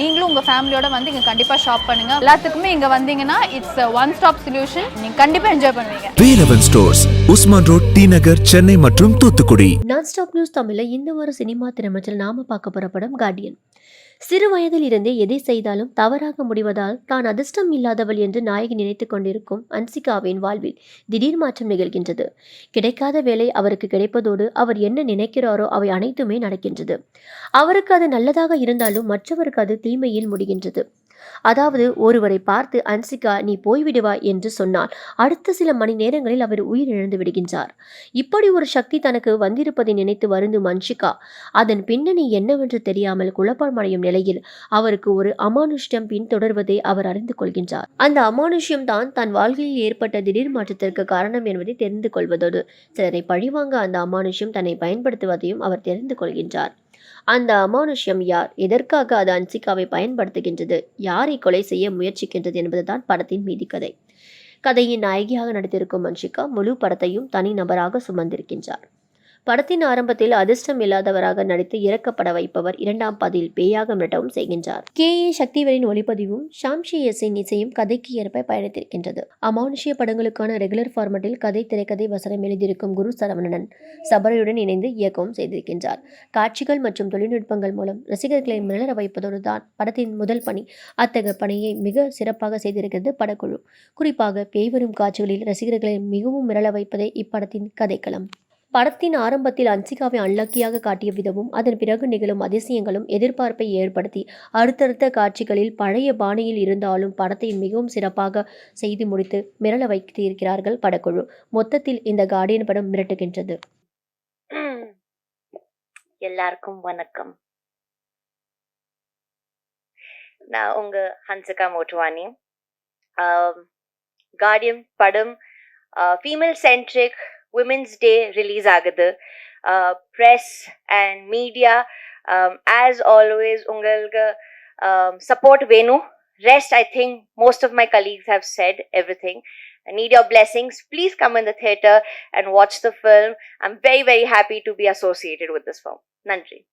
நீங்களும் உங்கள் ஃபேமிலியோட வந்து இங்கே கண்டிப்பாக ஷாப் பண்ணுங்க. எல்லாத்துக்குமே இங்கே வந்தீங்கன்னா இட்ஸ் ஒன் ஸ்டாப் சொல்யூஷன் நீங்கள் கண்டிப்பாக என்ஜாய் பண்ணுவீங்க. Velavan stores Usman road T Nagar Chennai மற்றும் தூத்துக்குடி. நான் ஸ்டாப் நியூஸ் தமிழில் இந்த ஒரு சினிமா திரைமச்சல் நாம பார்க்க போகிற படம் கார்டியன் சிறு வயதில் இருந்தே எதை செய்தாலும் தவறாக முடிவதால் தான் அதிர்ஷ்டம் இல்லாதவள் என்று நாயகி நினைத்து கொண்டிருக்கும் அன்சிகாவின் வாழ்வில் திடீர் மாற்றம் நிகழ்கின்றது. கிடைக்காத வேலை அவருக்கு கிடைப்பதோடு அவர் என்ன நினைக்கிறாரோ அவை அனைத்துமே நடக்கின்றது. அவருக்கு அது நல்லதாக இருந்தாலும் மற்றவருக்கு அது தீமையில் முடிகின்றது. அதாவது ஒருவரை பார்த்து அன்சிகா நீ போய்விடுவாய் என்று சொன்னால் அடுத்த சில மணி நேரங்களில் அவர் உயிரிழந்து விடுகின்றார். இப்படி ஒரு சக்தி தனக்கு வந்திருப்பதை நினைத்து வருந்தும் அன்சிகா அதன் பின்னணி என்னவென்று தெரியாமல் குழப்பமடையும் நிலையில் அவருக்கு ஒரு அமானுஷ்யம் பின்தொடர்வதை அவர் அறிந்து கொள்கின்றார். அந்த அமானுஷ்யம் தான் தன் வாழ்க்கையில் ஏற்பட்ட திடீர் மாற்றத்திற்கு காரணம் என்பதை தெரிந்து கொள்வதோடு சிலரை பழிவாங்க அந்த அமானுஷ்யம் தன்னை பயன்படுத்துவதையும் அவர் தெரிந்து கொள்கின்றார். அந்த அமானுஷ்யம் யார்? எதற்காக அது அன்சிகாவை பயன்படுத்துகின்றது? யாரை கொலை செய்ய முயற்சிக்கின்றது என்பதுதான் படத்தின் மீதி கதை. கதையின் நாயகியாக நடித்திருக்கும் அன்ஷிகா முழு படத்தையும் தனி நபராக சுமந்திருக்கின்றார். படத்தின் ஆரம்பத்தில் அதிர்ஷ்டம் இல்லாதவராக நடித்து இறக்கப்பட வைப்பவர் இரண்டாம் பதில் பேயாக மிரட்டவும் செய்கின்றார். கே. ஏ. சக்திவரின் ஒளிப்பதிவும் ஷாம்ஷி எஸ்ஸின் இசையும் கதைக்கு ஏற்ப பயணித்திருக்கின்றது. அமானுஷ்ய படங்களுக்கான ரெகுலர் ஃபார்மட்டில் கதை திரைக்கதை வசனம் எழுதியிருக்கும் குரு சரவணன் சபரையுடன் இணைந்து இயக்கவும் செய்திருக்கின்றார். காட்சிகள் மற்றும் தொழில்நுட்பங்கள் மூலம் ரசிகர்களை மிளர வைப்பதோடு தான் படத்தின் முதல் பணி அத்தகைய பணியை மிக சிறப்பாக செய்திருக்கிறது படக்குழு. குறிப்பாக பேய்வரும் காட்சிகளில் ரசிகர்களை மிகவும் மிரள வைப்பதே இப்படத்தின் கதைக்களம். படத்தின் ஆரம்பத்தில் அன்சிகாவை அன்லக்கியாக காட்டிய விதமும் அதன் பிறகு நிகழும் அதிசயங்களும் எதிர்பார்ப்பை ஏற்படுத்தி அடுத்தடுத்த காட்சிகளில் பழைய பாணியில் இருந்தாலும் படத்தை மிகவும் சிறப்பாக செய்து முடித்து மிரள வைத்து இருக்கிறார்கள் படக்குழு. மொத்தத்தில் இந்த கார்டியன் படம் மிரட்டுகின்றது. எல்லாருக்கும் வணக்கம். நான் உங்க ஹன்சிகா மோட்வானி கார்டியன் படம் female centric women's day release ஆகுது press and media as always உங்களுக்கு சப்போர்ட் வேணும் rest I think most of my colleagues have said everything I need your blessings. Please come in the theater and watch the film. I'm very, very happy to be associated with this film. Nandri.